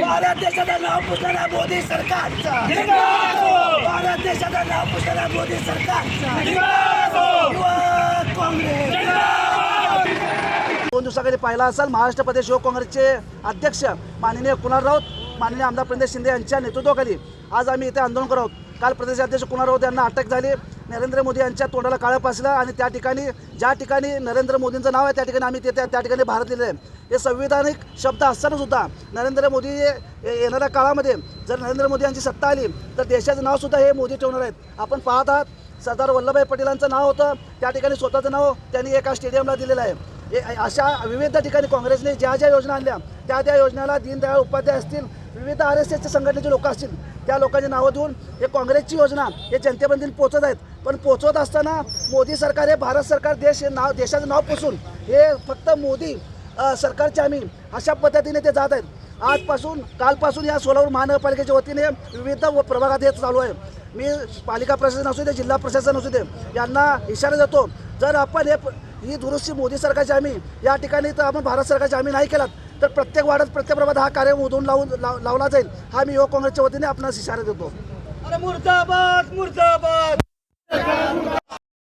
भारत देशाचं नाव पुसणारा मोदी सरकारचा भारत देशाचा नाव पुसणारा मोदी सरकारचा दोन दिवसाकडे पाहिला असाल महाराष्ट्र प्रदेश युवक काँग्रेसचे अध्यक्ष माननीय कुणाल राऊत माननीय आमदार प्रणित शिंदे यांच्या नेतृत्वाखाली. आज आम्ही इथे आंदोलन करत आहोत. काल प्रदेशाध्यक्ष कुणाल राऊत यांना अटक झाली. नरेंद्र मोदी यांच्या तोंडाला काळं पासलं आणि त्या ठिकाणी ज्या ठिकाणी नरेंद्र मोदींचं नाव आहे त्या ठिकाणी आम्ही तिथे त्या ठिकाणी भारत दिले आहे हे संविधानिक शब्द असताना सुद्धा नरेंद्र मोदी येणाऱ्या काळामध्ये जर नरेंद्र मोदी यांची सत्ता आली तर देशाचं नावसुद्धा हे मोदी ठेवणार आहेत. आपण पाहत आहात सरदार वल्लभभाई पटेलांचं नाव होतं त्या ठिकाणी स्वतःचं नाव त्यांनी एका स्टेडियमला दिलेलं आहे. अशा विविध ठिकाणी काँग्रेसने ज्या ज्या योजना आणल्या त्या त्या योजनाला दीनदयाळ उपाध्याय असतील विविध आर एस एसच्या संघटनेचे लोक असतील त्या लोकांची नावं देऊन हे काँग्रेसची योजना हे जनतेपर्यंत पोचत आहेत. पण पोचवत असताना मोदी सरकार हे भारत सरकार देश हे नाव देशाचं नाव पुसून हे फक्त मोदी अ, सरकारचे आम्ही अशा पद्धतीने ते जात आहेत. आजपासून कालपासून या सोलापूर महानगरपालिकेच्या वतीने विविध व प्रभागात हे चालू आहे. मी पालिका प्रशासन असू दे जिल्हा प्रशासन असू दे यांना इशारा देतो जर आपण हे ही दुरुस्ती मोदी सरकारची आम्ही या ठिकाणी तर आपण भारत सरकारची आम्ही नाही केलात तर प्रत्येक वाड्यात प्रत्येक प्रभात हा कार्य उधून लावून लाव- लावला जाईल. हा मी युवक काँग्रेसच्या वतीने आपणास इशारा देतो. अरे मुर्दाबाद